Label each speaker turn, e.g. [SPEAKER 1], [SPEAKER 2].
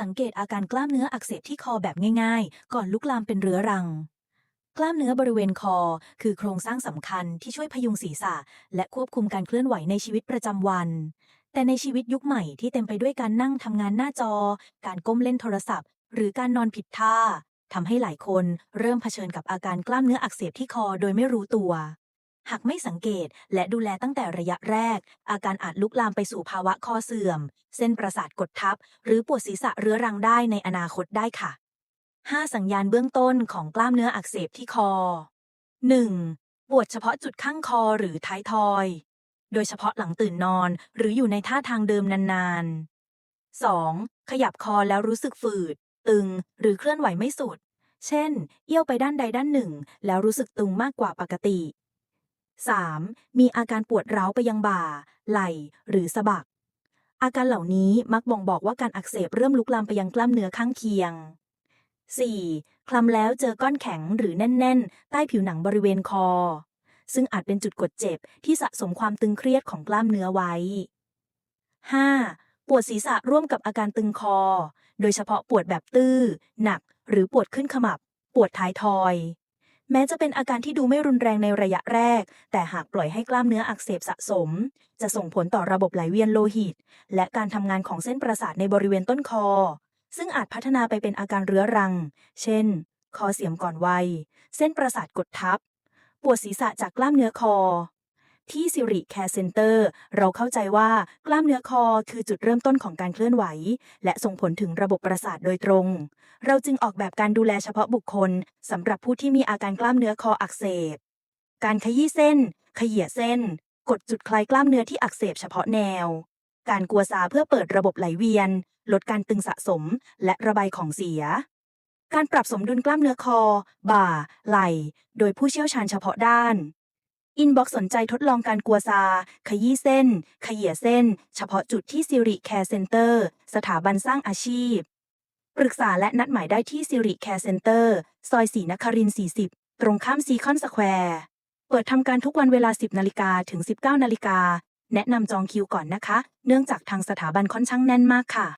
[SPEAKER 1] สังเกตอาการกล้ามเนื้ออักเสบที่คอแบบง่ายๆ ก่อนลุกลามเป็นเรื้อรัง กล้ามเนื้อบริเวณคอ คือโครงสร้างสำคัญที่ช่วยพยุงศีรษะ และควบคุมการเคลื่อนไหวในชีวิตประจำวัน แต่ในชีวิตยุคใหม่ที่เต็มไปด้วยการนั่งทำงานหน้าจอ การก้มเล่นโทรศัพท์ หรือการนอนผิดท่าทำให้หลายคนเริ่มเผชิญกับอาการกล้ามเนื้ออักเสบที่คอโดยไม่รู้ตัว หากไม่สังเกตและดูแลตั้งแต่ระยะแรก อาการอาจลุกลามไปสู่ภาวะคอเสื่อม เส้นประสาทกดทับ หรือปวดศีรษะเรื้อรังได้ในอนาคตได้ค่ะ 5 สัญญาณเบื้องต้นของกล้ามเนื้ออักเสบที่คอ 1. ปวดเฉพาะจุดข้างคอหรือท้ายทอย โดยเฉพาะหลังตื่นนอนหรืออยู่ในท่าทางเดิมนานๆ 2. ขยับคอแล้วรู้สึกฝืด ตึง หรือเคลื่อนไหวไม่สุด เช่น เอี้ยวไปด้านใดด้านหนึ่ง แล้วรู้สึกตึงมากกว่าปกติ 3. มีอาการปวดร้าวไปยังบ่า ไหล่ หรือสะบัก อาการเหล่านี้มักบ่งบอกว่าการอักเสบเริ่มลุกลามไปยังกล้ามเนื้อข้างเคียง 4. คลำแล้วเจอก้อนแข็งหรือแน่น ๆ ใต้ผิวหนังบริเวณคอ ซึ่งอาจเป็นจุดกดเจ็บที่สะสมความตึงเครียดของกล้ามเนื้อไว้ 5. ปวดศีรษะร่วมกับอาการตึงคอ โดยเฉพาะปวดแบบตื้อ หนัก หรือปวดขึ้นขมับ ปวดท้ายทอย แม้จะเป็นอาการที่ดูไม่รุนแรงในระยะแรก แต่หากปล่อยให้กล้ามเนื้ออักเสบสะสม จะส่งผลต่อระบบไหลเวียนโลหิต และการทำงานของเส้นประสาทในบริเวณต้นคอ ซึ่งอาจพัฒนาไปเป็นอาการเรื้อรัง เช่น คอเสียมก่อนวัย เส้นประสาทกดทับ ปวดศีรษะจากกล้ามเนื้อคอ ที่สิริแคร์เซ็นเตอร์เราเข้าใจว่ากล้ามเนื้อคอคือจุดเริ่มต้นของการเคลื่อนไหว และส่งผลถึงระบบประสาทโดยตรง เราจึงออกแบบการดูแลเฉพาะบุคคลสำหรับผู้ที่มีอาการกล้ามเนื้อคออักเสบ การขยี้เส้น ขยี้เส้น กดจุดคลายกล้ามเนื้อที่อักเสบเฉพาะแนว การกัวซาเพื่อเปิดระบบไหลเวียน ลดการตึงสะสม และระบายของเสียการปรับสมดุลกล้ามเนื้อคอ บ่า ไหล่ โดยผู้เชี่ยวชาญเฉพาะด้าน อินบ็อกสนใจทดลองการกัวซา ขยี้เส้น ขยี้เส้น เฉพาะจุดที่สิริแคร์เซ็นเตอร์สถาบันสร้างอาชีพ ปรึกษาและนัดหมายได้ที่สิริแคร์เซ็นเตอร์ซอยสีนครินทร์40 ตรงข้ามซีคอนสแควร์ เปิดทำการทุกวันเวลา 10 นาฬิกาถึง 19 นาฬิกา แนะนำจองคิวก่อนนะคะ เนื่องจากทางสถาบันค่อนข้างแน่นมากค่ะ